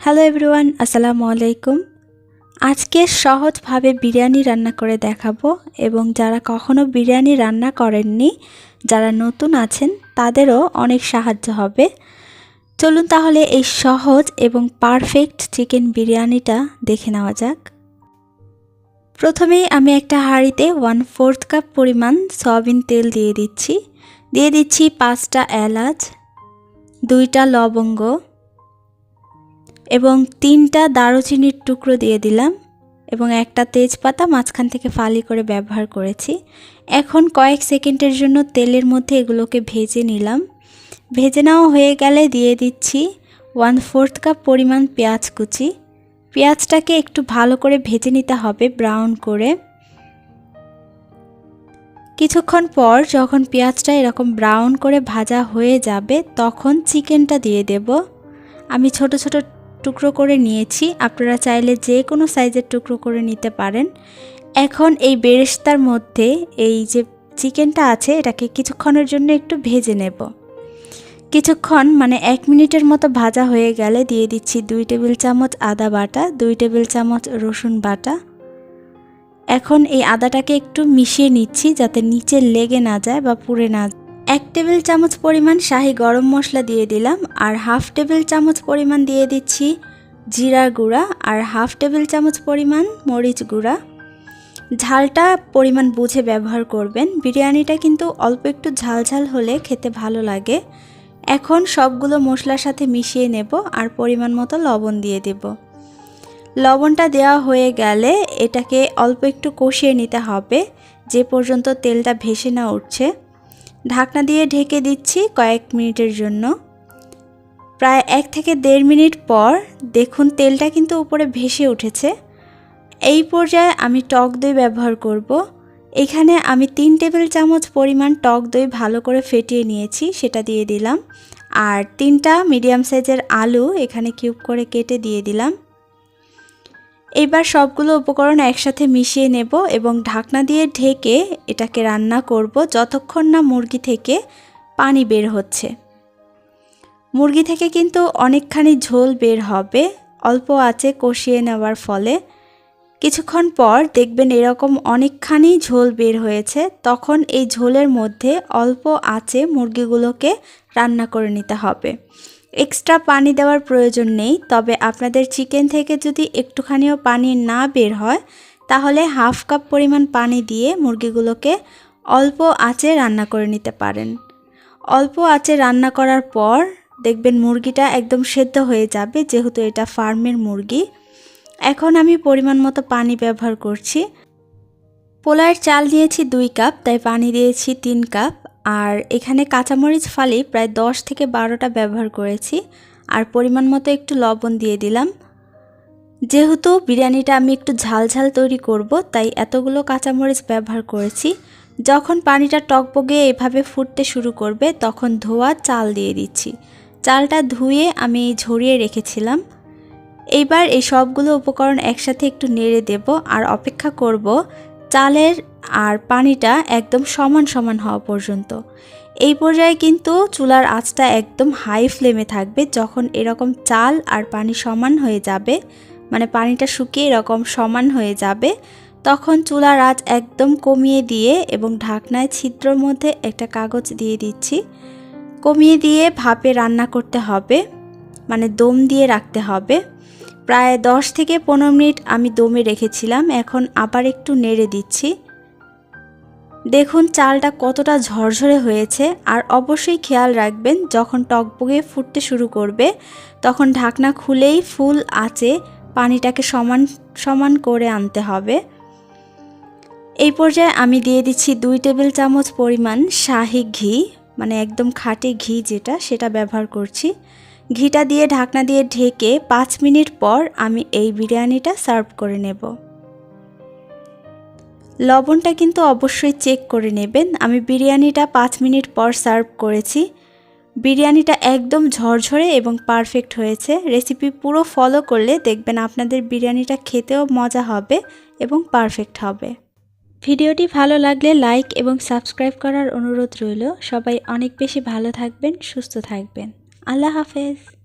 Hello everyone আসসালামু আলাইকুম আজকে সহজভাবে বিরিয়ানি রান্না করে দেখাবো এবং যারা কখনো বিরিয়ানি রান্না করেননি, যারা নতুন আছেন, তাদেরও অনেক সাহায্য হবে। চলুন তাহলে এই সহজ এবং পারফেক্ট চিকেন বিরিয়ানিটা দেখে নেওয়া যাক। প্রথমেই আমি একটা হাঁড়িতে ওয়ান ফোর্থ কাপ পরিমাণ সয়াবিন তেল দিয়ে দিচ্ছি। দিয়ে দিচ্ছি পাঁচটা এলাচ, দুইটা লবঙ্গ এবং তিনটা দারুচিনির টুকরো দিয়ে দিলাম এবং একটা তেজপাতা মাঝখান থেকে ফালি করে ব্যবহার করেছি। এখন কয়েক সেকেন্ডের জন্য তেলের মধ্যে এগুলোকে ভেজে নিলাম। ভেজে নেওয়া হয়ে গেলে দিয়ে দিচ্ছি ওয়ান ফোর্থ কাপ পরিমাণ পেঁয়াজ কুচি। পেঁয়াজটাকে একটু ভালো করে ভেজে নিতে হবে ব্রাউন করে। কিছুক্ষণ পর যখন পেঁয়াজটা এরকম ব্রাউন করে ভাজা হয়ে যাবে, তখন চিকেনটা দিয়ে দেব। আমি ছোট ছোট টুকরো করে নিয়েছি। আপনারা চাইলে যে কোনো সাইজের টুকরো করে নিতে পারেন। এখন এই বেরেস্তার মধ্যে এই যে চিকেনটা আছে, এটাকে কিছুক্ষণের জন্য একটু ভেজে নেব। কিছুক্ষণ মানে এক মিনিটের মতো ভাজা হয়ে গেলে দিয়ে দিচ্ছি দুই টেবিল চামচ আদা বাটা, দুই টেবিল চামচ রসুন বাটা। এখন এই আদাটাকে একটু মিশিয়ে নিচ্ছি যাতে নিচে লেগে না যায় বা পুড়ে না এক টেবিল চামচ পরিমাণ শাহি গরম মশলা দিয়ে দিলাম, আর হাফ টেবিল চামচ পরিমাণ দিয়ে দিচ্ছি জিরা গুঁড়া, আর হাফ টেবিল চামচ পরিমাণ মরিচ গুঁড়া। ঝালটা পরিমাণ বুঝে ব্যবহার করবেন, বিরিয়ানিটা কিন্তু অল্প একটু ঝাল ঝাল হলে খেতে ভালো লাগে। এখন সবগুলো মশলার সাথে মিশিয়ে নেব, আর পরিমাণ মতো লবণ দিয়ে দেব। লবণটা দেওয়া হয়ে গেলে এটাকে অল্প একটু কষিয়ে নিতে হবে, যে পর্যন্ত তেলটা ভেসে না উঠছে। ঢাকনা দিয়ে ঢেকে দিচ্ছি কয়েক মিনিটের জন্য। প্রায় এক থেকে দেড় মিনিট পর দেখুন তেলটা কিন্তু উপরে ভেসে উঠেছে। এই পর্যায়ে আমি টক দই ব্যবহার করব। এখানে আমি তিন টেবিল চামচ পরিমাণ টক দই ভালো করে ফেটিয়ে নিয়েছি, সেটা দিয়ে দিলাম। আর তিনটা মিডিয়াম সাইজের আলু এখানে কিউব করে কেটে দিয়ে দিলাম। এবার সবগুলো উপকরণ একসাথে মিশিয়ে নেব এবং ঢাকনা দিয়ে ঢেকে এটাকে রান্না করব যতক্ষণ না মুরগি থেকে পানি বের হচ্ছে। মুরগি থেকে কিন্তু অনেকখানি ঝোল বের হবে, অল্প আছে কষিয়ে নেওয়ার ফলে। কিছুক্ষণ পর দেখবেন এরকম অনেকখানি ঝোল বের হয়েছে, তখন এই ঝোলের মধ্যে অল্প আছে মুরগিগুলোকে রান্না করে নিতে হবে। এক্সট্রা পানি দেওয়ার প্রয়োজন নেই, তবে আপনাদের চিকেন থেকে যদি একটুখানিও পানি না বের হয়, তাহলে হাফ কাপ পরিমাণ পানি দিয়ে মুরগিগুলোকে অল্প আঁচে রান্না করে নিতে পারেন। অল্প আঁচে রান্না করার পর দেখবেন মুরগিটা একদম সেদ্ধ হয়ে যাবে, যেহেতু এটা ফার্মের মুরগি। এখন আমি পরিমাণ মতো পানি ব্যবহার করছি। পোলার চাল নিয়েছি দুই কাপ, তাই পানি দিয়েছি তিন কাপ। আর এখানে কাঁচামরিচ ফালি প্রায় দশ থেকে বারোটা ব্যবহার করেছি। আর পরিমাণ মতো একটু লবণ দিয়ে দিলাম। যেহেতু বিরিয়ানিটা আমি একটু ঝাল ঝাল তৈরি করব, তাই এতগুলো কাঁচামরিচ ব্যবহার করেছি। যখন পানিটা টকবগে এভাবে ফুটতে শুরু করবে, তখন ধোয়া চাল দিয়ে দিচ্ছি। চালটা ধুয়ে আমি ঝরিয়ে রেখেছিলাম। এইবার এই সবগুলো উপকরণ একসাথে একটু নেড়ে দেব আর অপেক্ষা করব চালের আর পানিটা একদম সমান সমান হওয়া পর্যন্ত। এই পর্যায়ে কিন্তু চুলার আঁচটা একদম হাই ফ্লেমে থাকবে। যখন এরকম চাল আর পানি সমান হয়ে যাবে মানে পানিটা শুকিয়ে এরকম সমান হয়ে যাবে, তখন চুলার আঁচ একদম কমিয়ে দিয়ে এবং ঢাকনায় ছিদ্রর মধ্যে একটা কাগজ দিয়ে দিচ্ছি। কমিয়ে দিয়ে ভাপে রান্না করতে হবে মানে দম দিয়ে রাখতে হবে। প্রায় দশ থেকে পনেরো মিনিট আমি দমে রেখেছিলাম, এখন আবার একটু নেড়ে দিচ্ছি। দেখুন, চালটা কতটা ঝরঝরে হয়েছে, আর অবশ্যই খেয়াল রাখবেন, যখন টকবগে ফুটতে শুরু করবে, তখন ঢাকনা খুলেই ফুল আঁচে পানিটাকে সমান সমান করে আনতে হবে। এই পর্যায়ে আমি দিয়ে দিচ্ছি দুই টেবিল চামচ পরিমাণ শাহি ঘি মানে একদম খাঁটি ঘি যেটা, সেটা ব্যবহার করছি। ঘিটা দিয়ে ঢাকনা দিয়ে ঢেকে পাঁচ মিনিট পর আমি এই বিরিয়ানিটা সার্ভ করে নেব। লবণটা কিন্তু অবশ্যই চেক করে নেবেন। আমি বিরিয়ানিটা পাঁচ মিনিট পর সার্ভ করেছি। বিরিয়ানিটা একদম ঝরঝরে এবং পারফেক্ট হয়েছে। রেসিপি পুরো ফলো করলে দেখবেন আপনাদের বিরিয়ানিটা খেতেও মজা হবে এবং পারফেক্ট হবে। ভিডিওটি ভালো লাগলে লাইক এবং সাবস্ক্রাইব করার অনুরোধ রইল। সবাই অনেক বেশি ভালো থাকবেন, সুস্থ থাকবেন। আল্লাহ হাফেজ।